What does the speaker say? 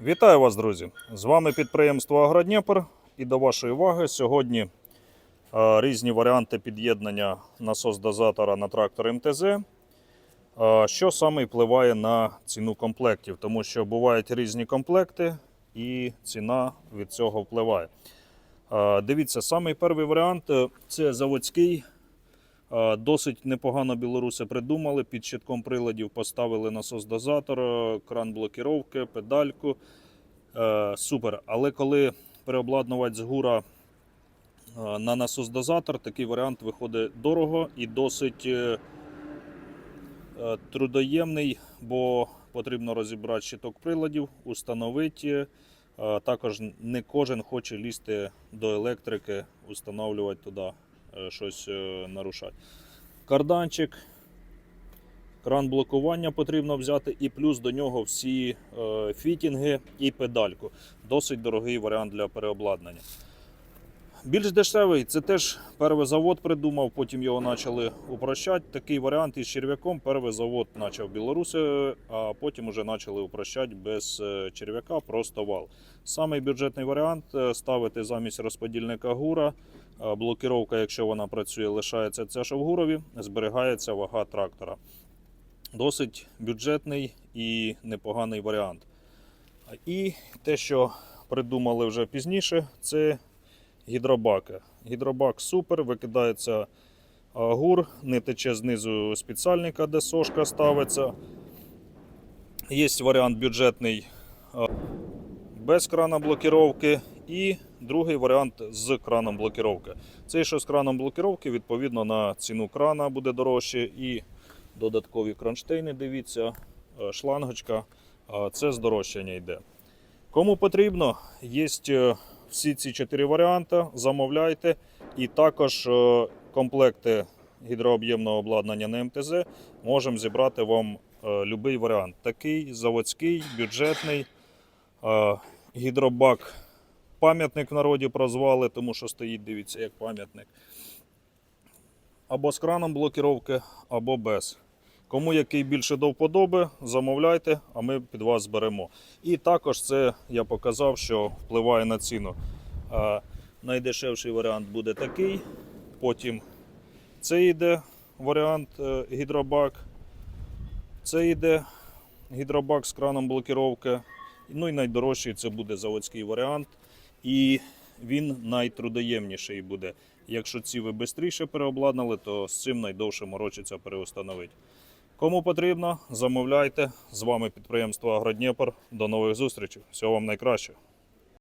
Вітаю вас, друзі! З вами підприємство Агродніпр. І до вашої уваги сьогодні е, різні варіанти під'єднання насос-дозатора на трактор МТЗ. Е, Що саме впливає на ціну комплектів, тому що бувають різні комплекти, і ціна від цього впливає. Е, Дивіться, самий перший варіант це заводський. Е, Досить непогано білоруси придумали. Під щитком приладів поставили насос-дозатор, е, кран блокіровки, педальку. Е, Супер. Але коли переобладнувати з гура на насос-дозатор, такий варіант виходить дорого і досить трудоємний, бо потрібно розібрати щиток приладів, установити. Також не кожен хоче лізти до електрики, установлювати туди щось е, нарушати. Карданчик, кран блокування потрібно взяти, і плюс до нього всі е, фітінги і педальку. Досить дорогий варіант для переобладнання. Більш дешевий, це теж перший завод придумав, потім його почали упрощати. Такий варіант із черв'яком. Перший завод почав білоруси, а потім вже почали упрощати без е, черв'яка, просто вал. Самий бюджетний варіант е, ставити замість розподільника гура. Е, Блокіровка, якщо вона працює, лишається ця що в гурові, зберігається вага трактора. Досить бюджетний і непоганий варіант. І те, що придумали вже пізніше, це гідробаки. Гідробак супер, викидається гур, не тече знизу спеціальника, де сошка ставиться. Є варіант бюджетний без крана блокіровки. І другий варіант з краном блокіровки. Цей, що з краном блокіровки, відповідно на ціну крана буде дорожче. І додаткові кронштейни, дивіться, шлангочка. Це здорожчання йде. Кому потрібно, є е, всі ці чотири варіанти. Замовляйте. І також е, комплекти гідрооб'ємного обладнання на МТЗ можемо зібрати вам будь-який варіант. Такий заводський, бюджетний. е, Гідробак пам'ятник в народі прозвали, тому що стоїть, дивіться, як пам'ятник. Або з краном блокіровки, або без. Кому який більше до вподоби, замовляйте, а ми під вас зберемо. І також це я показав, що впливає на ціну. А, найдешевший варіант буде такий. Потім це йде варіант е, гідробак. Це йде гідробак з краном блокіровки. Ну і найдорожчий це буде заводський варіант. І він найтрудоємніший буде. Якщо ці ви швидше переобладнали, то з цим найдовше морочиться переустановити. Кому потрібно, замовляйте. З вами підприємство Агродніпр. До нових зустрічей. Всього вам найкращого.